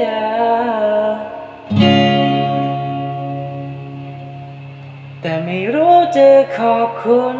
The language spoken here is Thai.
จอ แต่ไม่รู้จะขอบคุณ